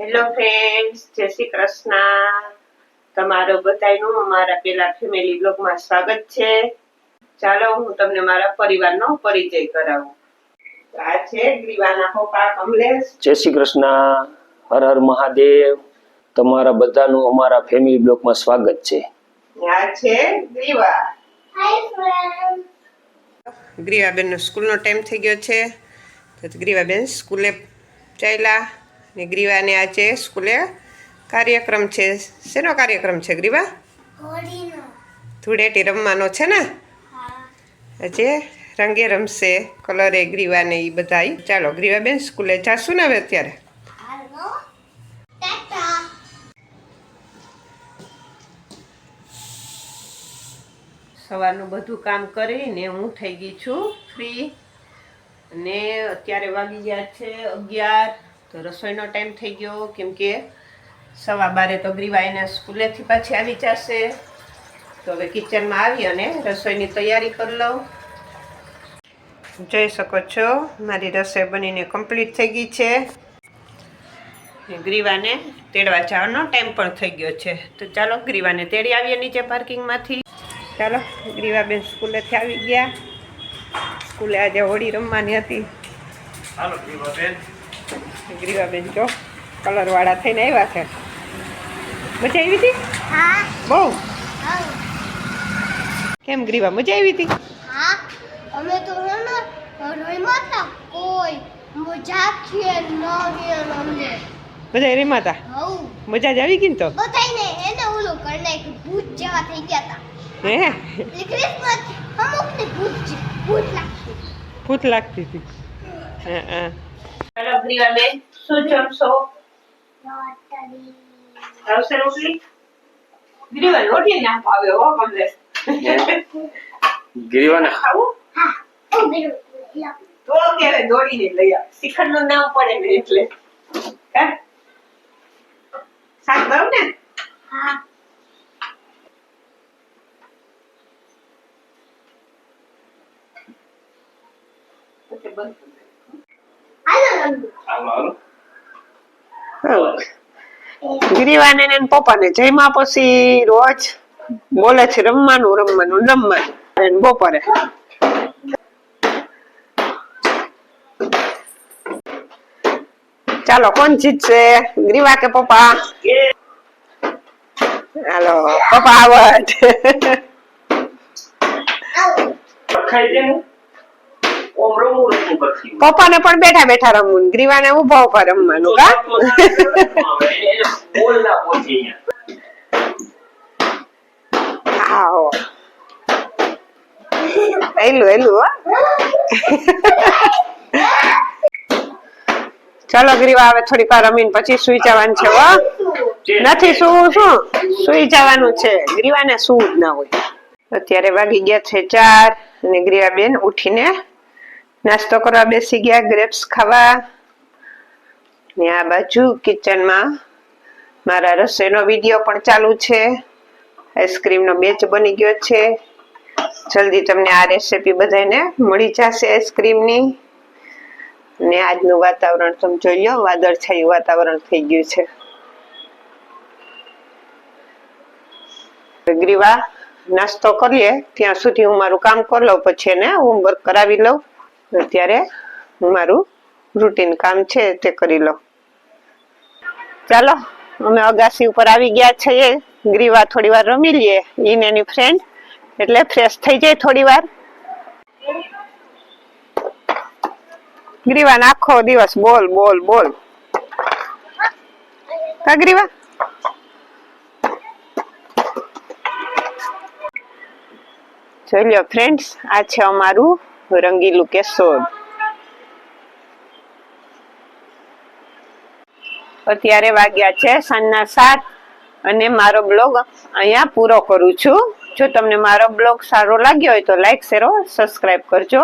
Hello friends જય શ્રી કૃષ્ણ. તમારો બધાયનું અમારા પેલા ફેમિલી બ્લોગમાં સ્વાગત છે. ચાલો હું તમને મારા પરિવારનો પરિચય કરાવું. આ છે ગ્રીવાના પપ્પા કમલેશ. જય શ્રી કૃષ્ણ. હર હર મહાદેવ. તમારા બધાનું અમારા ફેમિલી બ્લોકમાં સ્વાગત છે. આ છે ગ્રીવા. ગ્રીવાબેનનો સ્કૂલનો ટાઈમ થઈ ગયો છે. તો ગ્રીવાબેન સ્કૂલે ચાલ્યા. ને ગ્રીવાને આજે સ્કૂલે કાર્યક્રમ છે. શેનો કાર્યક્રમ છે ગ્રીવા? ધૂળેટી રમવાનો છે ને? આજે રંગે રમશે કલરે ગ્રીવાને એ બધા ચાલો ગ્રીવાબેન સ્કૂલે જાશું ને હવે અત્યારે? સવારનું બધું કામ કરીને હું થઈ ગઈ છું ફ્રી. અને અત્યારે વાગી ગયા છે અગિયાર. તો રસોઈનો ટાઈમ થઈ ગયો, કેમ કે સવા બારે તો ગ્રીવા એને સ્કૂલેથી પાછી આવી જશે. તો હવે કિચનમાં આવી અને રસોઈની તૈયારી કરી લઉં. જોઈ શકો છો, મારી રસોઈ બનીને કમ્પ્લીટ થઈ ગઈ છે. ગ્રીવાને તેડવા જવાનો ટાઈમ પણ થઈ ગયો છે. તો ચાલો, ગ્રીવાને તેડી આવીએ નીચે પાર્કિંગમાંથી. ચાલો ગ્રીવાબેન સ્કૂલેથી આવી ગયા. સ્કૂલે આજે હોળી રમવાની હતી. ગ્રીવાબેન જો કલરવાળા થઈને આવ્યા છે. મજા આવી હતી? હા. બહુ? હા. કેમ ગ્રીવા મજા આવી હતી? હા. અમે તો રમ્યા કોઈ મજા ખીએ ન અમને બધા રેમાં હતા? મજા જ આવી ગઈ ને તો? ને એને ઓલું કરી નાખ્યું ભૂત જેવા થઈ ગયા હતા. હે? એટલે ક્રિસમસ અમુકને ભૂત ભૂત લાગતી. ભૂત લાગતી હતી. હા હા. ચાલો ગ્રીવાબેન શું જમશો રોટરી આવશે રોટલી ગ્રીવા રોટલી ના ભાવે હો કમલેશ ગિરિવાના ખાવું હા ઓ બેરો લા તો ક્યારે દોડીને લઈ આવ શિખંડનું નામ પડે ને એટલે હે શાક ભાવ ને હા પછી બંધ હાલો રંગુ ગિરિવાને ને પપ્પાને જયમાં પછી રોજ બોલે છે રમવાનું રમવાનું રમવાનું. બપોરે. ચાલો, કોણ જીતશે? ગ્રીવા કે પપ્પા? હાલો, પપ્પા આવડ પપ્પાને પણ બેઠા બેઠા રમવું ને ગ્રીવાને ઊભા ઊભા રમવાનું, કા? આવો. એલું એલું હો. ચલો, ગ્રીવા હવે થોડીક વાર રમીને પછી સુઈ જવાનું છે, હો. નથી સુવું, શું? સુઈ જવાનું છે. ગ્રીવાને સુવું જ ના હોય. અત્યારે વાગી ગયા છે ચાર અને ગ્રીવાબેન ઉઠીને નાસ્તો કરવા બેસી ગયા ગ્રેપ્સ ખાવા. ને આ બાજુ કિચનમાં મારા રસોઈનો વીડિયો પણ ચાલુ છે. આઈસ્ક્રીમનો બેચ બની ગયો છે. જલ્દી તમને આ રેસીપી બધાને મળી જશે આઈસ્ક્રીમની ને. આજનું વાતાવરણ તમે જોઈ લો, વાદળછાયું વાતાવરણ થઈ ગયું છે. ગ્રીવા, નાસ્તો કરીએ, ત્યાં સુધી હું મારું કામ કરી લઉં, પછી એને હોમવર્ક કરાવી લઉં. અત્યારે મારું રૂટીન કામ છે તે કરી લઉં ચાલો, અમે અગાસી ઉપર આવી ગયા છીએ. ગ્રીવા થોડી વાર રમી લઈએ, ઈન એની ફ્રેન્ડ એટલે ફ્રેશ થઈ જાય થોડી વાર. ગ્રીવા આખો દિવસ બોલ બોલ બોલ. કા ગ્રીવા? જોઈ લ્યો ફ્રેન્ડ્સ આ છે અમારું રંગીલું કેશોદ અત્યારે વાગ્યા છે સાંજના સાત અને મારો બ્લોગ અહીંયા પૂરો કરું છું. જો તમને મારો બ્લોગ સારો લાગ્યો હોય તો લાઈક શેરો સબસ્ક્રાઈબ કરજો.